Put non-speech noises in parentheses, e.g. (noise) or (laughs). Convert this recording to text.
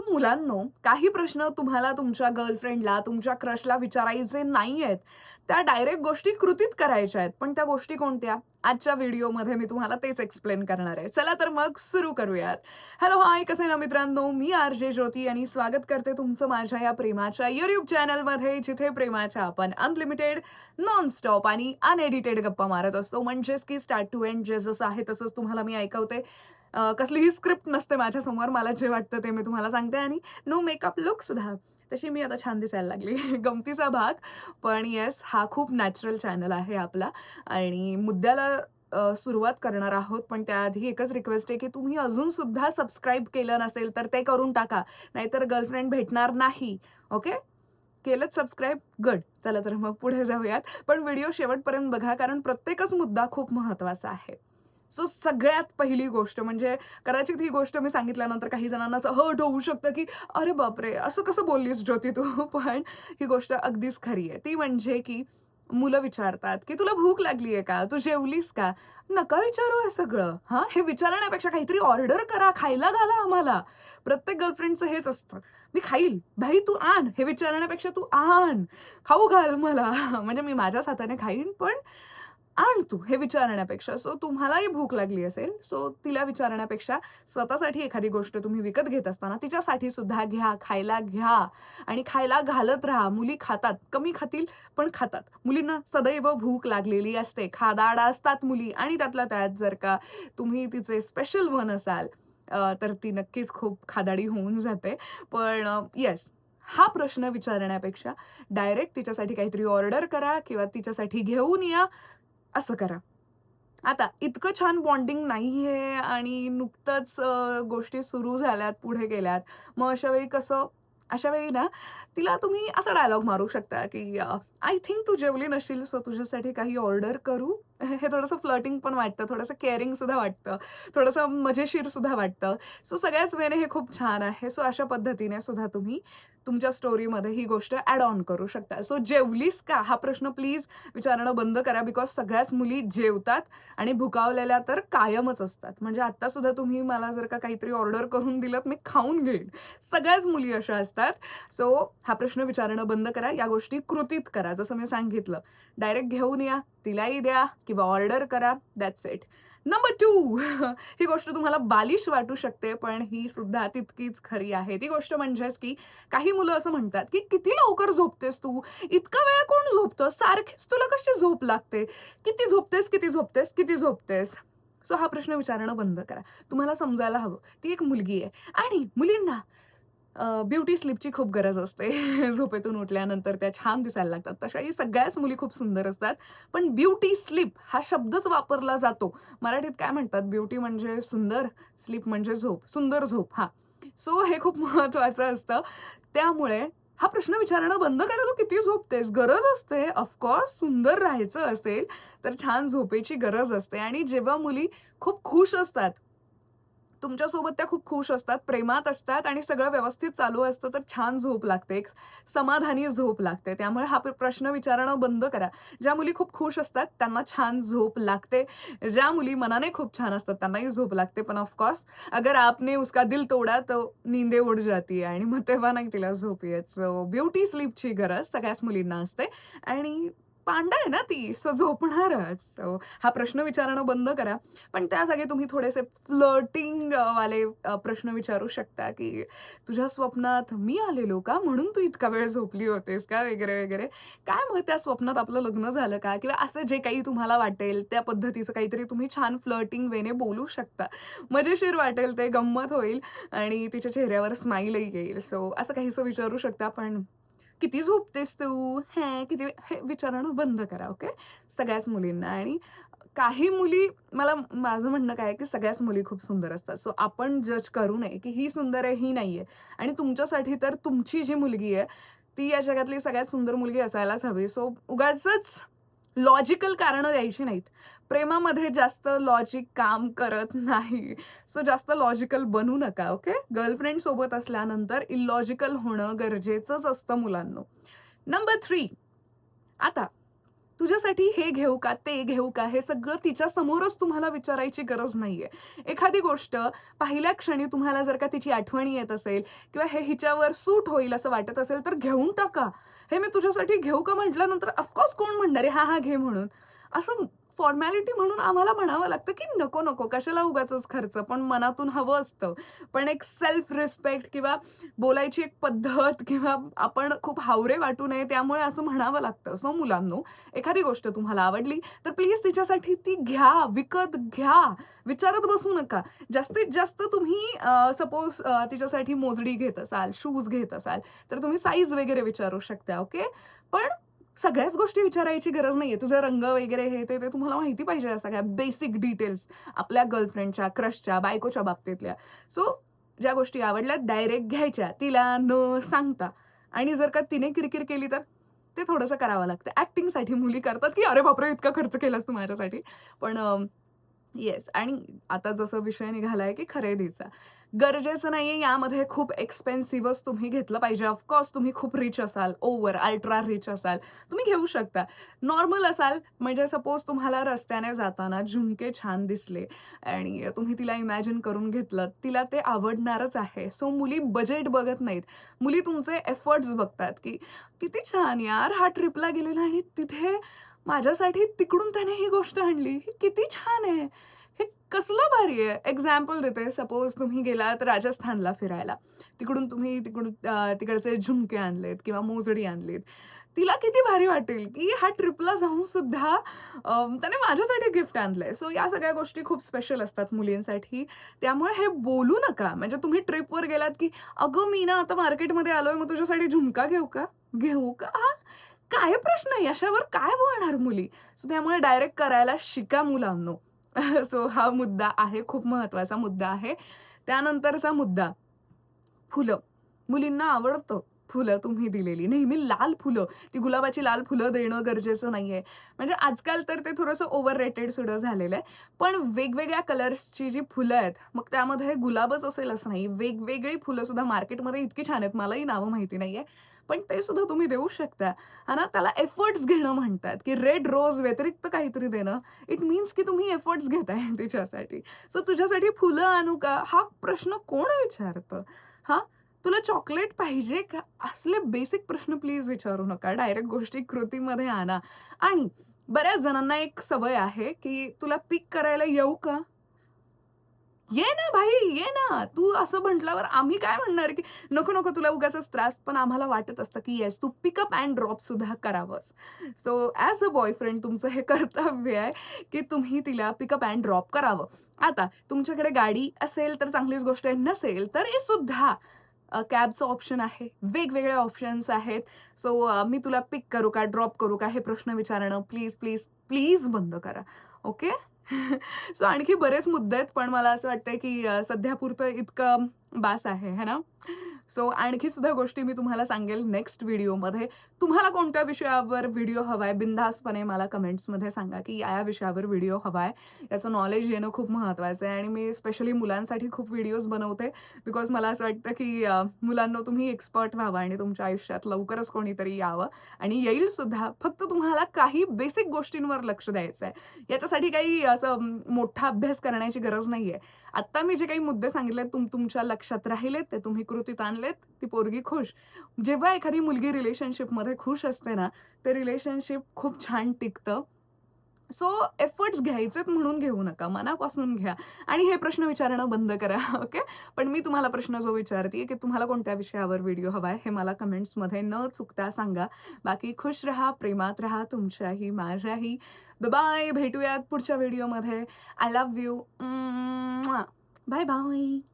मुलांनो काही प्रश्न तुम्हाला तुमच्या गर्लफ्रेंडला तुमच्या क्रशला विचारायचे नाहीयेत. त्या डायरेक्ट गोष्टी कृतीत करायच्या आहेत. पण त्या गोष्टी कोणत्या? आजच्या व्हिडिओमध्ये मी तुम्हाला तेच एक्सप्लेन करणार आहे. चला तर मग सुरू करूयात. हॅलो हाय कसे ना मित्रांनो? मी आर जे ज्योती आणि स्वागत करते तुमचं माझ्या या प्रेमाच्या युट्यूब चॅनलमध्ये जिथे प्रेमाच्या आपण अनलिमिटेड नॉन स्टॉप आणि अनएडिटेड गप्पा मारत असतो. म्हणजेच की स्टार्ट टू एंड जे जसं आहे तसंच तुम्हाला मी ऐकवते. कसलीही स्क्रिप्ट नसते माझ्यासमोर मला जे वाटतं ते मी तुम्हाला सांगते आणि नो मेकअप लुक सुद्धा. तशी मी आता छान दिसायला लागली. (laughs) गमतीचा भाग. पण येस हा खूप नॅचरल चॅनल आहे आपला. आणि मुद्द्याला सुरुवात करणार आहोत. पण त्याआधी एकच रिक्वेस्ट आहे की तुम्ही अजूनसुद्धा सबस्क्राईब केलं नसेल तर ते करून टाका. नाहीतर गर्लफ्रेंड भेटणार नाही. ओके केलंच सबस्क्राईब गड चला तर मग पुढे जाऊयात. पण व्हिडिओ शेवटपर्यंत बघा. कारण प्रत्येकच मुद्दा खूप महत्त्वाचा आहे. सो सगळ्यात पहिली गोष्ट म्हणजे कदाचित ही गोष्ट मी सांगितल्यानंतर काही जणांना असं हर्ट होऊ शकतं की अरे बापरे असं कसं बोललीस ज्योती तू? (laughs) पण ही गोष्ट अगदीच खरी आहे. ती म्हणजे की मुलं विचारतात की तुला भूक लागली आहे का? तू जेवलीस का? नका विचारू हे सगळं. हां? हे विचारण्यापेक्षा काहीतरी ऑर्डर करा खायला घाला आम्हाला. प्रत्येक गर्लफ्रेंडचं हेच असतं. मी खाईल. भाई तू आण. हे विचारण्यापेक्षा तू आण. खाऊ घाल मला. (laughs) म्हणजे मी माझ्याच हाताने खाईन पण आण तू हे विचारण्यापेक्षा. सो तुम्हालाही भूक लागली असेल सो तिला विचारण्यापेक्षा स्वतःसाठी एखादी गोष्ट तुम्ही विकत घेत असताना तिच्यासाठी सुद्धा घ्या खायला घ्या आणि खायला घालत राहा. मुली खातात कमी खातील पण खातात. मुलींना सदैव भूक लागलेली असते. खादाड असतात मुली आणि त्यातल्या त्यात जर का तुम्ही तिचे स्पेशल वन असाल तर ती नक्कीच खूप खादाडी होऊन जाते. पण येस हा प्रश्न विचारण्यापेक्षा डायरेक्ट तिच्यासाठी काहीतरी ऑर्डर करा किंवा तिच्यासाठी घेऊन या. असं करा. आता इतकं छान बॉन्डिंग नाहीये आणि नुकतंच गोष्टी सुरू झाल्यात पुढे गेल्यात. मग अशा वेळी कसं अशा वेळी ना तिला तुम्ही असा डायलॉग मारू शकता की आय थिंक तू जेवली नशील सो तुझ्यासाठी काही ऑर्डर करू. (laughs) हे थोडंसं फ्लटिंग पण वाटतं थोडंसं केअरिंग सुद्धा वाटतं थोडंसं मजेशीर सुद्धा वाटतं. सो सगळ्याच वेळेने हे खूप छान आहे. सो अशा पद्धतीने सुद्धा तुम्ही तुमच्या स्टोरीमध्ये ही गोष्ट ॲड ऑन करू शकता. सो जेवलीस का? हा प्रश्न प्लीज विचारणं बंद करा बिकॉज सगळ्याच मुली जेवतात आणि भुकावलेल्या तर कायमच असतात. म्हणजे आत्तासुद्धा तुम्ही मला जर का काहीतरी ऑर्डर करून दिलं मी खाऊन घेईन. सगळ्याच मुली अशा असतात. सो हा प्रश्न विचारणं बंद करा. या गोष्टी कृतीत करा. जसं मी सांगितलं डायरेक्ट घेऊन या तिलाही द्या किंवा ऑर्डर करा. दॅट्स इट नंबर टू (laughs) ही गोष्ट तुम्हाला बालिश वाटू शकते पण ही सुद्धा तितकीच खरी आहे. ती गोष्ट म्हणजेच की काही मुलं असं म्हणतात की किती लवकर झोपतेस तू? इतका वेळा कोण झोपतो? सारखीच तुला कशी झोप लागते? किती झोपतेस किती झोपतेस किती झोपतेस? सो हा प्रश्न विचारणं बंद करा. तुम्हाला समजायला हवं. ती एक मुलगी आहे. आणि मुलींना ब्युटी स्लिपची खूप गरज असते. (laughs) झोपेतून उठल्यानंतर त्या छान दिसायला लागतात. तशाही सगळ्याच मुली खूप सुंदर असतात. पण ब्युटी स्लिप हा शब्दच वापरला जातो. मराठीत काय म्हणतात? ब्युटी म्हणजे सुंदर स्लिप म्हणजे झोप. सुंदर झोप हा. सो हे खूप महत्वाचं असतं. त्यामुळे हा प्रश्न विचारणं बंद करा तू किती झोपतेस? गरज असते. ऑफकोर्स सुंदर राहायचं असेल तर छान झोपेची गरज असते. आणि जेव्हा मुली खूप खुश असतात तुमच्यासोबत त्या खूप खुश असतात प्रेमात असतात आणि सगळं व्यवस्थित चालू असतं तर छान झोप लागते. एक समाधानी झोप लागते. त्यामुळे हा प्र- प्रश्न विचारणं बंद करा. ज्या मुली खूप खुश असतात त्यांना छान झोप लागते. ज्या मुली मनाने खूप छान असतात त्यांनाही झोप लागते. पण ऑफकोर्स अगर आपने उसका दिल तोडा तो नींदे उड जाती आणि मग तेव्हा नाही तिला झोप येत. सो ब्युटी स्लीपची गरज सगळ्याच मुलींना असते. आणि पांडा आहे ना ती सो झोपणारच. सो हा प्रश्न विचारणं बंद करा. पण त्या जागी तुम्ही थोडेसे फ्लर्टिंग वाले प्रश्न विचारू शकता की तुझ्या स्वप्नात मी आलेलो का? म्हणून तू इतका वेळ झोपली होतेस का? वगैरे वगैरे. काय मग त्या स्वप्नात आपलं लग्न झालं का? किंवा असं जे काही तुम्हाला वाटेल त्या पद्धतीचं काहीतरी तुम्ही छान फ्लर्टिंग वेने बोलू शकता. मजेशीर वाटेल ते गंमत होईल आणि तिच्या चेहऱ्यावर स्माईलही येईल. सो असं काहीसं विचारू शकता पण किती झोपतेस तू? हे किती हे विचारणं बंद करा ओके? सगळ्याच मुलींना. आणि काही मुली मला माझं म्हणणं काय की सगळ्याच मुली खूप सुंदर असतात. सो आपण जज करू नये की ही सुंदर आहे ही नाही आहे आणि तुमच्यासाठी तर तुमची जी मुलगी आहे ती या जगातली सगळ्यात सुंदर मुलगी असायलाच हवी. सो उगाच लॉजिकल कारणं द्यायची नाहीत. प्रेमामध्ये जास्त लॉजिक काम करत नाही. सो जास्त लॉजिकल बनू नका ओके? गर्लफ्रेंड सोबत असल्यानंतर इलॉजिकल होणं गरजेचंच असतं मुलांनो. Number three. आता तुझ्यासाठी हे घेऊ का ते घेऊ का हे सगळं तिच्या समोरच तुम्हाला विचारायची गरज नाहीये. एखादी गोष्ट पहिल्या क्षणी तुम्हाला जर का तिची आठवणी येत असेल किंवा हे हिच्यावर सूट होईल असं वाटत असेल तर घेऊन टाका. हे मी तुझ्यासाठी घेऊ का म्हटल्यानंतर ऑफकोर्स कोण म्हणणार आहे? हा हा घे म्हणून. असं फॉर्मॅलिटी म्हणून आम्हाला म्हणावं लागतं की नको नको कशाला उगाच खर्च? पण मनातून हवं असतं. पण एक सेल्फ रिस्पेक्ट किंवा बोलायची एक पद्धत किंवा आपण खूप हावरे वाटू नये त्यामुळे असं म्हणावं लागतं. सो मुलांनो एखादी गोष्ट तुम्हाला आवडली तर प्लीज तिच्यासाठी ती घ्या विकत घ्या. विचारत बसू नका. जास्तीत जास्त तुम्ही सपोज तिच्यासाठी मोजडी घेत असाल शूज घेत असाल तर तुम्ही साईज वगैरे विचारू शकता ओके पण सगळ्याच गोष्टी विचारायची गरज नाहीये. तुझे रंग वगैरे हे ते ते तुम्हाला माहिती पाहिजे या सगळ्या बेसिक डिटेल्स आपल्या गर्लफ्रेंडच्या क्रशच्या बायकोच्या बाबतीतल्या. सो ज्या गोष्टी आवडल्या डायरेक्ट घ्यायच्या. तिला न सांगता. आणि जर का तिने किरकिर केली तर ते थोडंसं करावं लागतं. ऍक्टिंगसाठी मुली करतात की अरे बापरे इतका खर्च केलास तू माझ्यासाठी. पण येस आणि आता जसं विषय निघालाय की खरेदीचा. गरजेचं नाही आहे यामध्ये खूप एक्सपेन्सिव्हच तुम्ही घेतलं पाहिजे. ऑफकोर्स तुम्ही खूप रिच असाल ओव्हर अल्ट्रा रिच असाल. तुम्ही घेऊ शकता. नॉर्मल असाल म्हणजे सपोज तुम्हाला रस्त्याने जाताना झुमके छान दिसले आणि तुम्ही तिला इमॅजिन करून घेतलं तिला ते आवडणारच आहे. सो मुली बजेट बघत नाहीत. मुली तुमचे एफर्ट्स बघतात की किती छान यार हा ट्रिपला गेलेला आणि तिथे माझ्यासाठी तिकडून त्याने ही गोष्ट आणली. ही किती छान आहे. हे कसलं भारी आहे. एक्झाम्पल देते. सपोज तुम्ही गेलात राजस्थानला फिरायला. तिकडून तुम्ही तिकडून तिकडचे झुमके आणलेत किंवा मोजडी आणलीत. तिला किती भारी वाटेल की ह्या ट्रिपला जाऊन सुद्धा त्याने माझ्यासाठी गिफ्ट आणलंय. सो या सगळ्या गोष्टी खूप स्पेशल असतात मुलींसाठी. त्यामुळे हे बोलू नका. म्हणजे तुम्ही ट्रिपवर गेलात की अगं मी ना आता मार्केटमध्ये आलोय मग तुझ्यासाठी झुमका घेऊ का? घेऊ का? हा काय प्रश्न आहे? यशावर काय बोलणार मुली? सो त्यामुळे डायरेक्ट करायला शिका मुलांनो. (laughs) सो हा मुद्दा आहे खूप महत्त्वाचा मुद्दा आहे. त्यानंतरचा मुद्दा फुलं. मुलींना आवडतं फुलं तुम्ही दिलेली. नेहमी लाल फुलं. ती गुलाबाची लाल फुलं देणं गरजेचं नाहीये. म्हणजे आजकाल तर ते थोडंसं ओव्हर रेटेड सुद्धा झालेलं आहे. पण वेगवेगळ्या कलर्सची जी फुलं आहेत मग त्यामध्ये गुलाबच असेल असं नाही. वेगवेगळी फुलं सुद्धा मार्केटमध्ये इतकी छान आहेत मलाही नावं माहिती नाहीये. पण ते सुद्धा तुम्ही देऊ शकता. हा ना त्याला एफर्ट्स घेणं म्हणतात की रेड रोज व्यतिरिक्त काहीतरी देणं. इट मीन्स की तुम्ही एफर्ट्स घेताय (laughs) तिच्यासाठी. सो तुझ्यासाठी फुलं आणू का? हा प्रश्न कोण विचारतं? हा? तुला चॉकलेट पाहिजे का? असले बेसिक प्रश्न प्लीज विचारू नका. डायरेक्ट गोष्टी कृतीमध्ये आणा. आणि बऱ्याच जणांना एक सवय आहे की तुला पिक करायला येऊ का? ये ना भाई ये ना. तू असं म्हटल्यावर आम्ही काय म्हणणार की नको नको तुला उगाच त्रास पण आम्हाला वाटत असतं की येस तू पिकअप अँड ड्रॉप सुद्धा करावंस. सो ॲज अ बॉयफ्रेंड तुमचं हे (laughs) कर्तव्य आहे की तुम्ही तिला पिकअप अँड ड्रॉप करावं. आता तुमच्याकडे गाडी असेल तर चांगलीच गोष्ट आहे नसेल तर हे सुद्धा. कॅबचं ऑप्शन आहे. वेगवेगळे ऑप्शन्स आहेत. सो मी तुला पिक करू का ड्रॉप करू का हे प्रश्न विचारणं प्लीज प्लीज प्लीज बंद करा. ओके (laughs) सो आणखी बरेच मुद्दे आहेत पण मला असं वाटतंय की सध्यापुरतं इतकं बास आहे है ना? सो आणखी सुद्धा गोष्टी मी तुम्हाला सांगेल नेक्स्ट व्हिडिओमध्ये तुम्हाला कोणत्या विषयावर व्हिडिओ हवाय? बिनधास्तपणे मला कमेंट्समध्ये सांगा की या या विषयावर व्हिडिओ हवाय. याचं नॉलेज येणं खूप महत्त्वाचं आहे. आणि मी स्पेशली मुलांसाठी खूप व्हिडिओज बनवते बिकॉज मला असं वाटतं की मुलांना तुम्ही एक्सपर्ट व्हावा आणि तुमच्या आयुष्यात लवकरच कोणीतरी यावं. आणि येईल सुद्धा. फक्त तुम्हाला काही बेसिक गोष्टींवर लक्ष द्यायचं आहे याच्यासाठी काही असं मोठा अभ्यास करण्याची गरज नाही आहे आत्ता मी जे काही मुद्दे सांगितले तुम तुमच्या लक्षात राहिलेत ते तुम्ही कृतीत आणलेत ती पोरगी खुश. जेव्हा एखादी मुलगी रिलेशनशिपमध्ये खुश असते ना ते रिलेशनशिप खूप छान टिकतं. सो एफर्ट्स घ्यायचेत म्हणून घेऊ नका मनापासून घ्या. आणि हे प्रश्न विचारणं बंद करा ओके? पण मी तुम्हाला प्रश्न जो विचारते की तुम्हाला कोणत्या विषयावर व्हिडिओ हवा आहे हे मला कमेंट्समध्ये न चुकता सांगा. बाकी खुश रहा प्रेमात रहा तुमच्याही माझ्याही. बाय भेटूयात पुढच्या व्हिडिओमध्ये. I love you bye bye